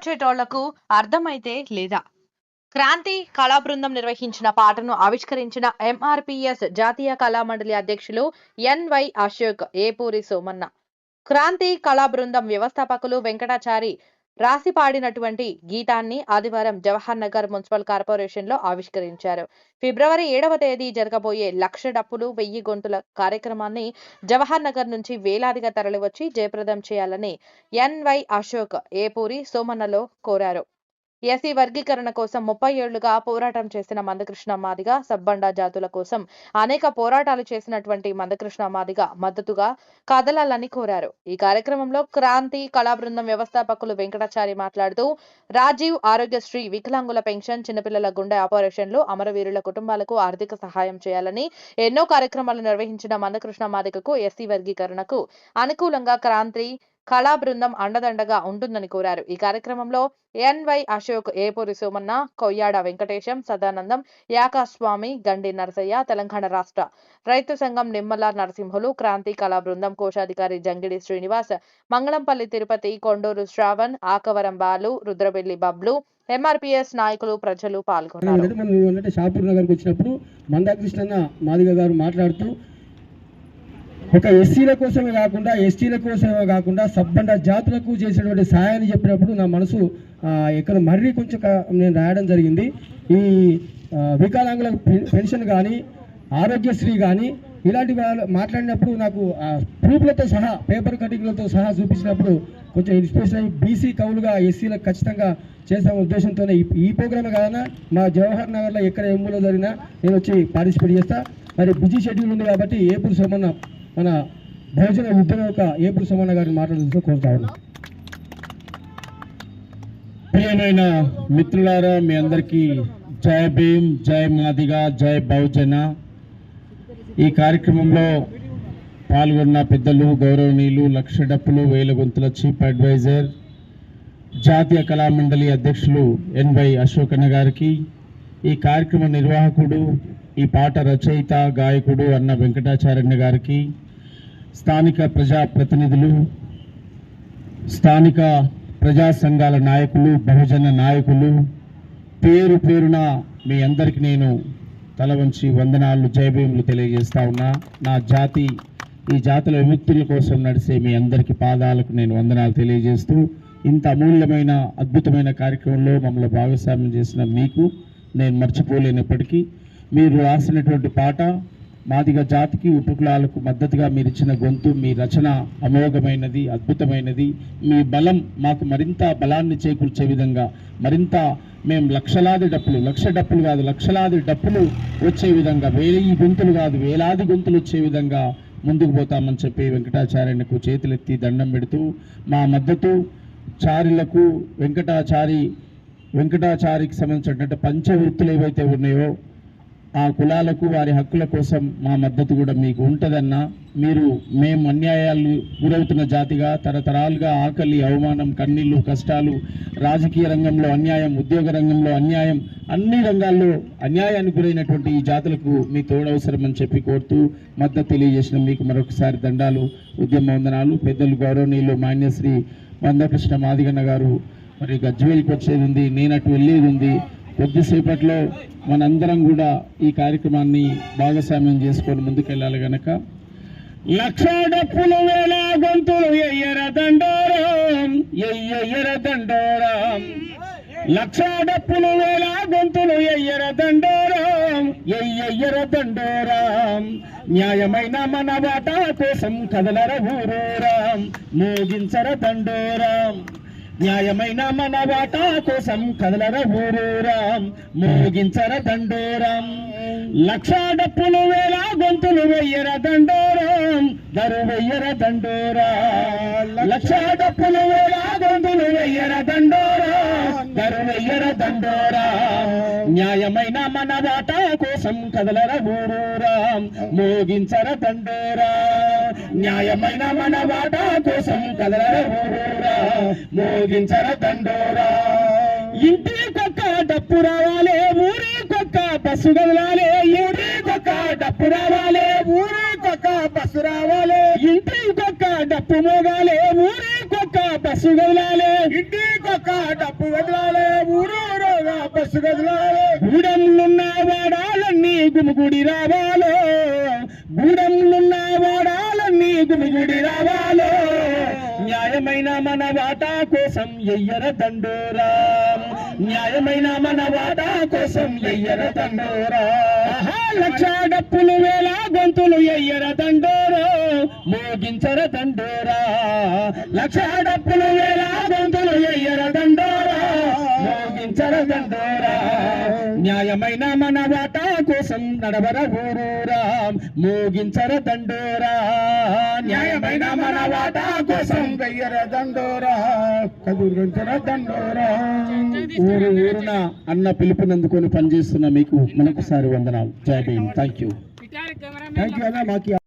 వచ్చేటోళ్ళకు అర్థమైతే లేదా? క్రాంతి కళా బృందం నిర్వహించిన పాటను ఆవిష్కరించిన ఎంఆర్పిఎస్ జాతీయ కళా మండలి అధ్యక్షులు ఎన్వై అశోక్ ఏపూరి సోమన్న. క్రాంతి కళా బృందం వ్యవస్థాపకులు వెంకటాచారి రాసి పాడినటువంటి గీతాన్ని ఆదివారం జవహర్ నగర్ మున్సిపల్ కార్పొరేషన్లో ఆవిష్కరించారు. ఫిబ్రవరి ఏడవ తేదీ జరగబోయే లక్ష డప్పులు వెయ్యి గొంతుల కార్యక్రమాన్ని జవహర్ నగర్ నుంచి వేలాదిగా తరలివచ్చి జయప్రదం చేయాలని ఎన్వై అశోక్ ఏపూరి సోమన్నలో కోరారు. ఎస్సీ వర్గీకరణ కోసం ముప్పై ఏళ్ళుగా పోరాటం చేసిన మందకృష్ణ మాదిగ సబ్బండా జాతుల కోసం అనేక పోరాటాలు చేసినటువంటి మందకృష్ణ మాదిగ మద్దతుగా కదలాలని కోరారు. ఈ కార్యక్రమంలో క్రాంతి కళా బృందం వ్యవస్థాపకులు వెంకటాచారి మాట్లాడుతూ రాజీవ్ ఆరోగ్యశ్రీ వికలాంగుల పెన్షన్ చిన్నపిల్లల గుండె ఆపరేషన్లు అమరవీరుల కుటుంబాలకు ఆర్థిక సహాయం చేయాలని ఎన్నో కార్యక్రమాలు నిర్వహించిన మందకృష్ణ మాదిగకు ఎస్సీ వర్గీకరణకు అనుకూలంగా క్రాంతి కళా బృందం అండదండగా ఉంటుందని కోరారు. ఈ కార్యక్రమంలో ఎన్వై అశోక్ ఏపూరి సోమన్న కొయ్యాడ వెంకటేశం సదానందం యాకాస్వామి గండి నరసయ్య తెలంగాణ రాష్ట్ర రైతు సంఘం నిమ్మల నరసింహులు క్రాంతి కళా బృందం కోశాధికారి జంగిడి శ్రీనివాస్ మంగళంపల్లి తిరుపతి కొండూరు శ్రావణ్ ఆకవరం బాలు రుద్రబెల్లి బబ్లు ఎంఆర్పిఎస్ నాయకులు ప్రజలు పాల్గొన్నారు. షాపూర్ నగర్కి వచ్చినప్పుడు మందాకృష్ణ మాదిగ గారు మాట్లాడుతూ ఒక ఎస్సీల కోసమే కాకుండా ఎస్టీల కోసమే కాకుండా సబ్బండ జాతులకు చేసినటువంటి సహాయాన్ని చెప్పినప్పుడు నా మనసు ఇక్కడ మర్రి కొంచెం నేను రాయడం జరిగింది. ఈ వికలాంగుల పెన్- పెన్షన్ కానీ ఆరోగ్యశ్రీ కానీ ఇలాంటి వాళ్ళు మాట్లాడినప్పుడు నాకు ఆ ప్రూఫ్లతో సహా పేపర్ కటింగ్లతో సహా చూపించినప్పుడు కొంచెం ఇన్స్పిరేషన్ అయ్యి బీసీ కవులుగా ఎస్సీలకు ఖచ్చితంగా చేసే ఉద్దేశంతోనే ఈ ప్రోగ్రామ్ కాదన్నా మా జవహర్ నగర్లో ఎక్కడ ఎమ్ములో జరిగినా నేను వచ్చి పార్టిసిపేట్ చేస్తా. మరి బిజీ షెడ్యూల్ ఉంది కాబట్టి ఏపూరు సోమన్న మన భోజన ఉద్యమ యొక్క ఏపూరు గారిని మాట్లాడుతూ కోరుతా ప్రియమైన మిత్రులారా మీ అందరికీ జై భీమ్ జై మాదిగా జై బహుజన. ఈ కార్యక్రమంలో పాల్గొన్న పెద్దలు గౌరవనీయులు లక్ష డప్పులు వేల గొంతుల చీఫ్ అడ్వైజర్ జాతీయ కళామండలి అధ్యక్షులు ఎన్వై అశోకన్న గారికి ఈ కార్యక్రమ నిర్వాహకుడు ఈ పాట రచయిత గాయకుడు అన్న వెంకటాచార్య గారికి స్థానిక ప్రజా ప్రతినిధులు స్థానిక ప్రజా సంఘాల నాయకులు బహుజన నాయకులు పేరు పేరున మీ అందరికి నేను తల వంచి వందనాలు జయభీములు తెలియజేస్తా ఉన్నా. నా జాతి ఈ జాతుల విముక్తుల కోసం నడిసే మీ అందరికి పాదాలకు నేను వందనాలు తెలియజేస్తూ ఇంత అమూల్యమైన అద్భుతమైన కార్యక్రమంలో మమ్మల్ని భాగస్వామ్యం చేసిన మీకు నేను మర్చిపోలేనప్పటికీ మీరు రాసినటువంటి పాట మాదిగ జాతికి ఉపకులాలకు మద్దతుగా మీరు ఇచ్చిన గొంతు మీ రచన అమోఘమైనది అద్భుతమైనది. మీ బలం మాకు మరింత బలాన్ని చేకూర్చే విధంగా మరింత మేము లక్షలాది డప్పులు లక్ష డప్పులు కాదు లక్షలాది డప్పులు వచ్చే విధంగా వేయి గొంతులు కాదు వేలాది గొంతులు వచ్చే విధంగా ముందుకు పోతామని చెప్పి వెంకటాచార్యకు చేతులెత్తి దండం పెడుతూ మా మద్దతు చారులకు వెంకటాచారి వెంకటాచారికి సంబంధించినటువంటి పంచవృత్తులు ఏవైతే ఉన్నాయో ఆ కులాలకు వారి హక్కుల కోసం మా మద్దతు కూడా మీకు ఉంటుందన్నా మీరు మేము అన్యాయాలు గురవుతున్న జాతిగా తరతరాలుగా ఆకలి అవమానం కన్నీళ్ళు కష్టాలు రాజకీయ రంగంలో అన్యాయం ఉద్యోగ రంగంలో అన్యాయం అన్ని రంగాల్లో అన్యాయానికి గురైనటువంటి ఈ జాతులకు మీ తోడవసరమని చెప్పి కోరుతూ మద్దతు తెలియజేసిన మీకు మరొకసారి దండాలు ఉద్యమ వందనాలు. పెద్దలు గౌరవనీయులు మాన్యశ్రీ మందకృష్ణ మాదిగన్న గారు మరి గజ్వేలికి వచ్చేది ఉంది నేను అటు వెళ్ళేది ఉంది. కొద్దిసేపట్లో మనందరం కూడా ఈ కార్యక్రమాన్ని భాగస్వామ్యం చేసుకొని ముందుకెళ్ళాలి గనక. లక్ష డప్పులు వేల గొంతులు ఎయ్యర దండోరం ఎయ్యర దండోరం. లక్ష డప్పులు వేల గొంతులు ఎయ్యర దండోరం ఎయ్యర దండోరం. న్యాయమైన మన వాటా కోసం కదలర ఊరూరం మోగించర దండోరం. న్యాయమైన మన వాటా కోసం కదలర ఊరూరాం మోగించర దండోరం. లక్ష డప్పులు వేల గొంతులు వెయ్యర దండోరం. దరువెయ్యర దండోరా. లక్ష డప్పులు వేల గొంతులు వెయ్యర దండోరా. దరువెయ్యర దండోరా. న్యాయమైన మన వాటా కోసం కదలర ఊరూరా. మోగించర దండోరా. న్యాయమైన మన వాటా కోసం కదలర ఊరూరా. మోగించర దండోరా. ఇంటికొక్క డప్పు రావాలే ఊరికొక్క బస్సు కదలాలే ఊరికొక్క డప్పు రావాలే. బస్సు కదలాలే ఇంటికొక్క డప్పు కదలాలే ఊరూరుగా బస్సు కదలాలే గూడెంలున్న వాడాలన్నీ గుమిగుడి రావాలో. గూడెంలున్న వాడాలన్నీ గుమిగుడి రావాలో. న్యాయమైన మన వాటా కోసం ఎయ్యర దండోరా. న్యాయమైన మన వాటా కోసం ఎయ్యర దండోరా. లక్ష డప్పులు వేల గొంతులు ఎయ్యర దండోరో. మోగించర దండోరా. లక్ష డప్పులు వేల గొంతులు ఎయ్యర దండోరా మోగించర దండోరా న్యాయమైన మన వాటా కోసం నడవర ఊరూరా మోగించర దండోరా న్యాయమైన మన వాటా కోసం గయ్యర దండోరా కదురుగంచర దండోరా ఊరు ఊరున అన్న పిలుపునందుకొని పనిచేస్తున్న మీకు మనొకసారి వందనాలు జై Bhim thank you thank you అన్న మాకు